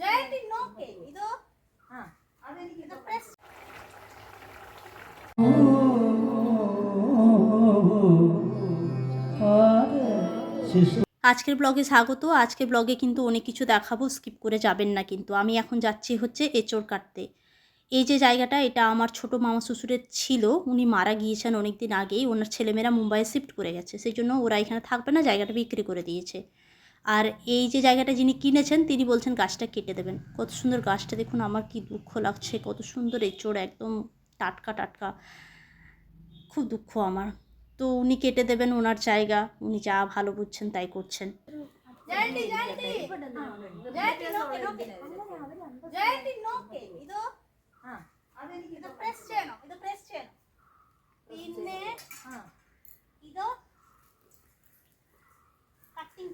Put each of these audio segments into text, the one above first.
ಜಯಂತಿ ನೋಕೆ ಇದು ಹಾ ಇದು ಪ್ರೆಸ್ আজকের ব্লগে স্বাগত আজকের ব্লগে কিন্তু অনেক কিছু দেখাবো স্কিপ করে যাবেন না কিন্তু আমি এখন যাচ্ছি হচ্ছে এঁচড় কাটতে এই যে জায়গাটা এটা আমার ছোট মামা শ্বশুরের ছিল উনি মারা গিয়েছেন অনেক দিন আগেই ওনার ছেলেমেয়েরা মুম্বাইয়ে শিফট করে গেছে সেই জন্য ওরা এখানে থাকবে না জায়গাটা বিক্রি করে দিয়েছে আর এই যে জায়গাটা যিনি কিনেছেন, তিনি বলছেন গাছটা কেটে দেবেন। কত সুন্দর গাছটা দেখুন, আমার কি দুঃখ লাগছে, কত সুন্দর এঁচড়, একদম টাটকা টাটকা। খুব দুঃখ আমার। তো উনি কেটে দেবেন ওনার জায়গা, উনি যা ভালো বুঝছেন তাই করছেন। പിന്നെ ഇത് കട്ടിങ്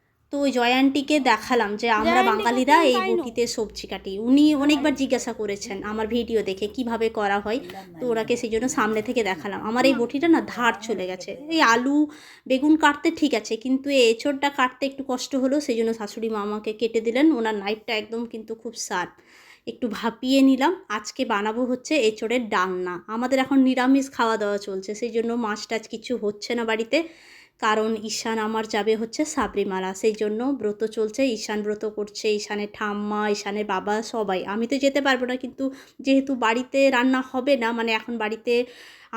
তো ওই জয়ান্টিকে দেখালাম যে আমরা বাঙালিরা এই? বটিতে সবজি কাটি উনি অনেকবার জিজ্ঞাসা করেছেন আমার ভিডিও দেখে কীভাবে করা হয়। তো ওনাকে সেই জন্য সামনে থেকে দেখালাম। আমার এই বটিটা না ধার চলে গেছে। এই আলু বেগুন কাটতে ঠিক আছে কিন্তু এই এঁচড়টা কাটতে একটু কষ্ট হলো সেই জন্য শাশুড়ি মা আমাকে কেটে দিলেন। ওনার নাইফটা একদম কিন্তু খুব শার্প একটু ভাপিয়ে নিলাম। আজকে বানাবো হচ্ছে এঁচড়ের ডালনা। আমাদের এখন নিরামিষ খাওয়া দাওয়া চলছে সেই জন্য মাছ টাছ কিছু হচ্ছে না বাড়িতে। কারণ ঈশান আমার যাবে হচ্ছে সাবরিমালা। সেই জন্য ব্রত চলছে, ঈশান ব্রত করছে, ঈশানের ঠাম্মা, ঈশানের বাবা, সবাই। আমি তো যেতে পারব না, কিন্তু যেহেতু বাড়িতে রান্না হবে না মানে এখন বাড়িতে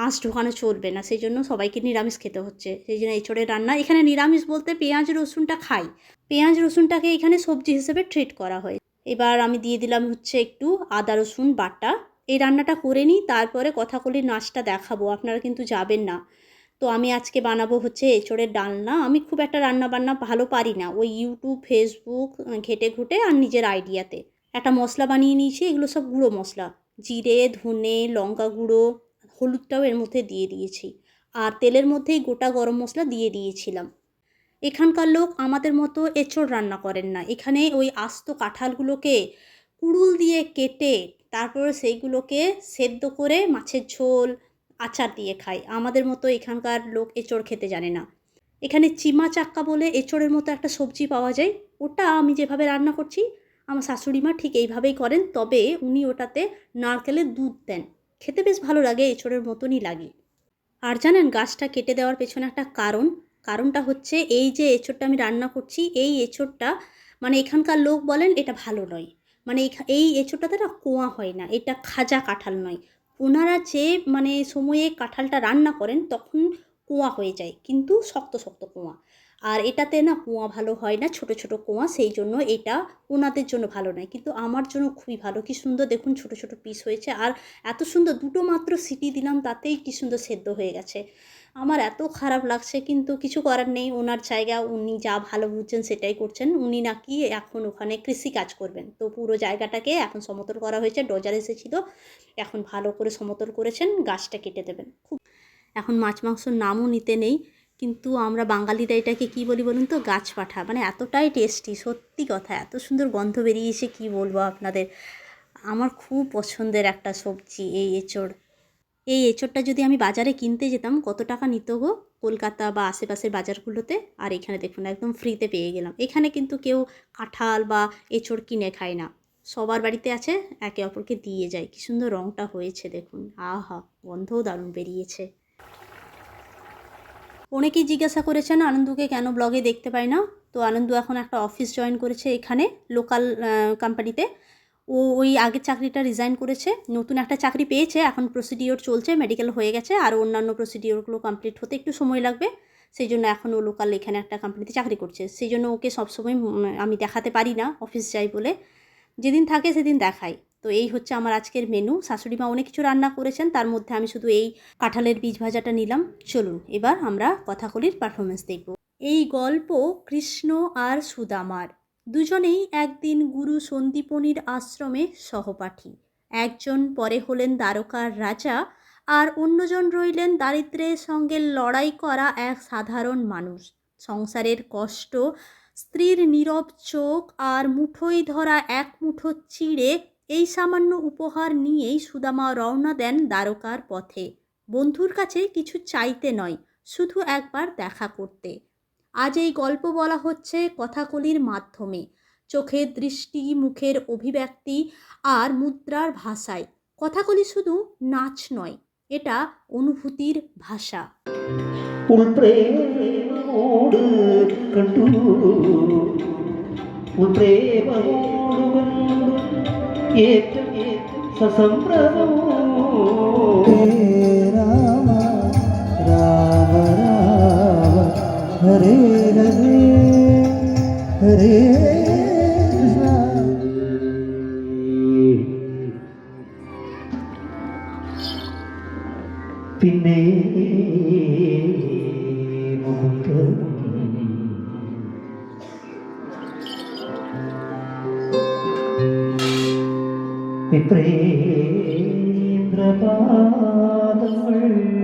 আঁশ ঢোকানো চলবে না, সেই জন্য সবাইকে নিরামিষ খেতে হচ্ছে। সেই জন্য এঁচড়ের রান্না। এখানে নিরামিষ বলতে পেঁয়াজ, রসুনটা খাই। পেঁয়াজ, রসুনটাকে এখানে সবজি হিসেবে ট্রিট করা হয়। এবার আমি দিয়ে দিলাম হচ্ছে একটু আদা, রসুন, বাটা। এই রান্নাটা করে নিই, তারপরে কথা কথাকলির নাচটা দেখাবো। আপনারা কিন্তু যাবেন না। তো আমি আজকে বানাবো হচ্ছে এঁচড়ের ডালনা। আমি খুব একটা রান্না বান্না ভালো পারি না। ওই ইউটিউব ফেসবুক ঘেটে ঘুটে আর নিজের আইডিয়াতে। একটা মশলা বানিয়ে নিয়েছি, এগুলো সব গুঁড়ো মশলা। জিরে, ধনে, লঙ্কা গুঁড়ো, হলুদটাও এর মধ্যে দিয়ে দিয়েছি। আর তেলের মধ্যেই গোটা গরম মশলা দিয়ে দিয়েছিলাম। এখানকার লোক আমাদের মতো এঁচড় রান্না করেন না। এখানে ওই আস্ত কাঁঠালগুলোকে কুড়ুল দিয়ে কেটে, তারপরে সেইগুলোকে সেদ্ধ করে মাছের ঝোল আচার দিয়ে খায়। আমাদের মতো এখানকার লোক এঁচড় খেতে জানে না। এখানে চিমা চাক্কা বলে এঁচড়ের মতো একটা সবজি পাওয়া যায়। ওটা আমি যেভাবে রান্না করছি, আমার শাশুড়ি মা ঠিক এইভাবেই করেন, তবে উনি ওটাতে নারকেলের দুধ দেন। খেতে বেশ ভালো লাগে, এঁচড়ের মতনই লাগে। আর জানেন, গাছটা কেটে দেওয়ার পেছনে একটা কারণ? কারণটা হচ্ছে এই যে এঁচড়টা আমি রান্না করছি, এই এঁচড়টা মানে এখানকার লোক বলেন এটা ভালো নয়। মানে এই এঁচড়টাতে না কোয়া হয় না, এটা খাজা কাঁঠাল নয়। ওনারা যে মানে সময়ে কাঁঠালটা রান্না করেন, তখন কুয়া হয়ে যায়, কিন্তু শক্ত শক্ত কুয়া। আর এটাতে না কুয়া ভালো হয় না, ছোট ছোট কুয়া, সেই জন্য এটা ওনাদের জন্য ভালো নয়। কিন্তু আমার জন্য খুবই ভালো। কি সুন্দর দেখুন, ছোট ছোট পিস হয়েছে। আর এত সুন্দর, দুটো মাত্র সিটি দিলাম, তাতেই কি সুন্দর সেদ্ধ হয়ে গেছে। আমার এত খারাপ লাগছে, কিন্তু কিছু করার নেই। ওনার জায়গা, উনি যা ভালো বুঝছেন সেটাই করছেন। উনি নাকি এখন ওখানে কৃষি কাজ করবেন। তো পুরো জায়গাটাকে এখন সমতল করা হয়েছে, ডজার এসেছিল। এখন ভালো করে সমতল করেছেন, গাছটা কেটে দেবেন। খুব এখন মাছ মাংসর নামও নিতে নেই, কিন্তু আমরা বাঙালিরা এটাকে কী বলি বলুন তো? গাছ পাঠা। মানে এতটাই টেস্টি, সত্যি কথা। এত সুন্দর গন্ধ বেরিয়েছে কি বলব আপনাদের? আমার খুব পছন্দের একটা সবজি এই এঁচড়। এই এঁচড়টা যদি আমি বাজারে কিনতে যেতাম, কত টাকা নিত গো? কলকাতা বা আশেপাশের বাজারগুলোতে? আর এখানে দেখুন, একদম ফ্রিতে পেয়ে গেলাম। এখানে কিন্তু কেউ কাঁঠাল বা এঁচড় কিনে খায় না। সবার বাড়িতে আছে, একে অপরকে দিয়ে যায়। কি সুন্দর রঙটা হয়েছে দেখুন। আহা, গন্ধও দারুণ বেরিয়েছে। অনেকেই জিজ্ঞাসা করেছেন, আনন্দকে কেন ব্লগে দেখতে পাই না? তো আনন্দ এখন একটা অফিস জয়েন করেছে এখানে লোকাল কোম্পানিতে ও ওই আগের চাকরিটা রিজাইন করেছে, নতুন একটা চাকরি পেয়েছে, এখন প্রসিডিওর চলছে মেডিকেল হয়ে গেছে, আর অন্যান্য প্রসিডিওরগুলো কমপ্লিট হতে একটু সময় লাগবে, সেই জন্য এখন ও লোকাল এখানে একটা কোম্পানিতে চাকরি করছে। সেই জন্য ওকে সবসময় আমি দেখাতে পারি না অফিস যাই বলে। যেদিন থাকে সেদিন দেখাই। তো এই হচ্ছে আমার আজকের মেনু শাশুড়ি মা অনেক কিছু রান্না করেছেন, তার মধ্যে আমি শুধু এই কাঁঠালের বীজ ভাজাটা নিলাম। চলুন, এবার আমরা কথাকলির পারফরমেন্স দেখব। এই গল্প কৃষ্ণ আর সুদামার। দুজনেই একদিন গুরু সন্দীপনির আশ্রমে সহপাঠী। একজন পরে হলেন দ্বারকার রাজা আর অন্যজন রইলেন দারিদ্র্যের সঙ্গে লড়াই করা এক সাধারণ মানুষ। সংসারের কষ্ট, স্ত্রীর নীরব চোখ আর মুঠোয় ধরা এক মুঠো চিড়ে এই সামান্য উপহার নিয়েই সুদামা রওনা দেন দ্বারকার পথে। বন্ধুর কাছে কিছু চাইতে নয়, শুধু একবার দেখা করতে। আজ এই গল্প বলা হচ্ছে কথাকলির মাধ্যমে চোখের দৃষ্টি মুখের অভিব্যক্তি আর মুদ্রার ভাষায় কথাকলি শুধু নাচ নয় এটা অনুভূতির ভাষা ഉൾപ്രേമോട് ഹരേ ഹരേ ഹരേ പിന്നെ പ്രേന്ദ്രപാദങ്ങൾ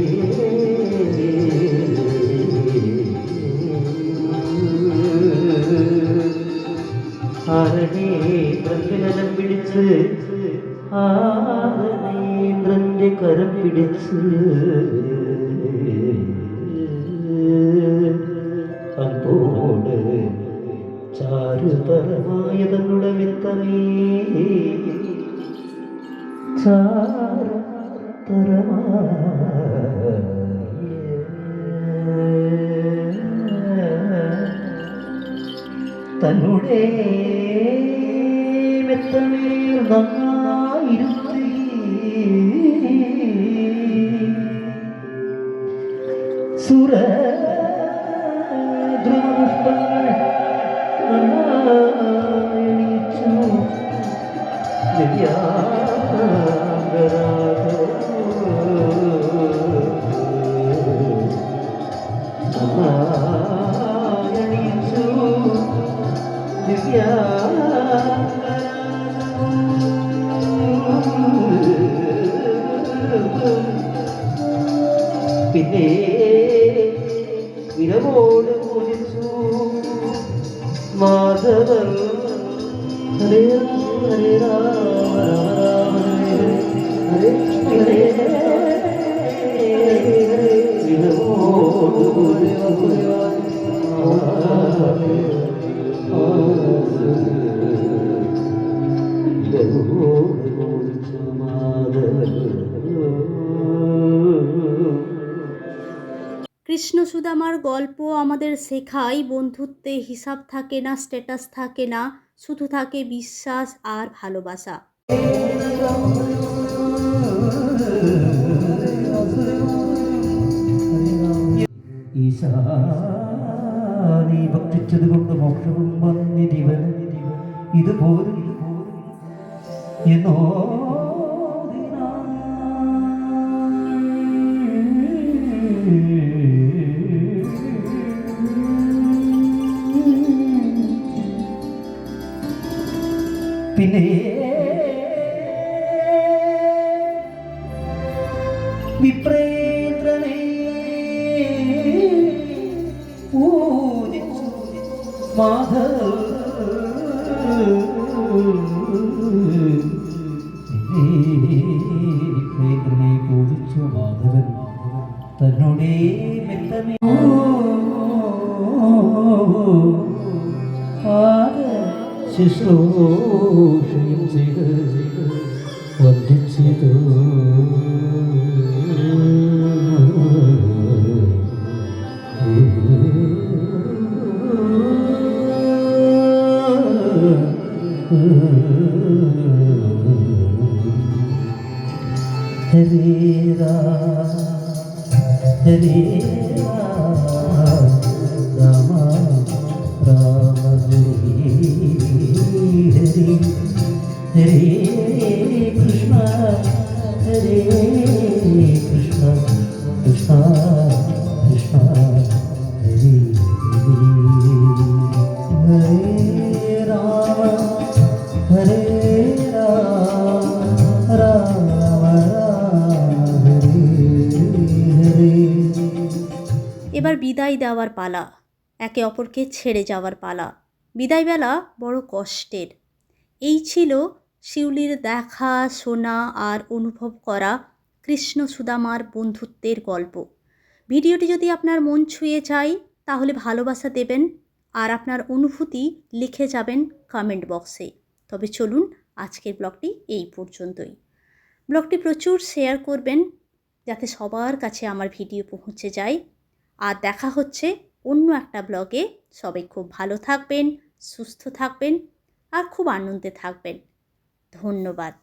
അൻപോടെ ചാരുതരമായ തങ്ങളുടെ വിത്തനേ ചാരുതരമായ തന്നുടേ മെത്തമേർന്നായിരുന്നു Madhavan Hare Ram Hare Krishna সুদামার গল্প আমাদের শেখায় বন্ধুত্বে হিসাব থাকে না স্ট্যাটাস থাকে না শুধু থাকে বিশ্বাস আর ভালোবাসা ഈശാനി ഭക്തിച്ചത് കൊണ്ട് മോക്ഷവും വന്നിരിവൻ ഇതുപോലും എന്നോ പിന്നെ വിപ്രേന്ദ്രനെ പൂജിച്ചു മാധവ പൂജിച്ചു മാധവൻ. തന്നോടേ മെത്തമേ. ശുശ്രൂഷയും ചെയ്ത് വന്ദിച്ചത്. ഹരേ രാമ ഹരേ এবার বিদায় দেওয়ার পালা। একে অপরকে ছেড়ে যাওয়ার পালা। বিদায়বেলা বড় কষ্টের। এই ছিল শিউলির দেখা, শোনা আর অনুভব করা কৃষ্ণ সুদামার বন্ধুত্বের গল্প। ভিডিওটি যদি আপনার মন ছুঁয়ে যায়, তাহলে ভালোবাসা দেবেন আর আপনার অনুভূতি লিখে যাবেন কমেন্ট বক্সে তবে চলুন আজকের ব্লগটি এই পর্যন্তই। ব্লগটি প্রচুর শেয়ার করবেন যাতে সবার কাছে আমার ভিডিও পৌঁছে যায়। আর দেখা হচ্ছে অন্য একটা ব্লগে। সবাই খুব ভালো থাকবেন, সুস্থ থাকবেন আর খুব আনন্দে থাকবেন। ধন্যবাদ।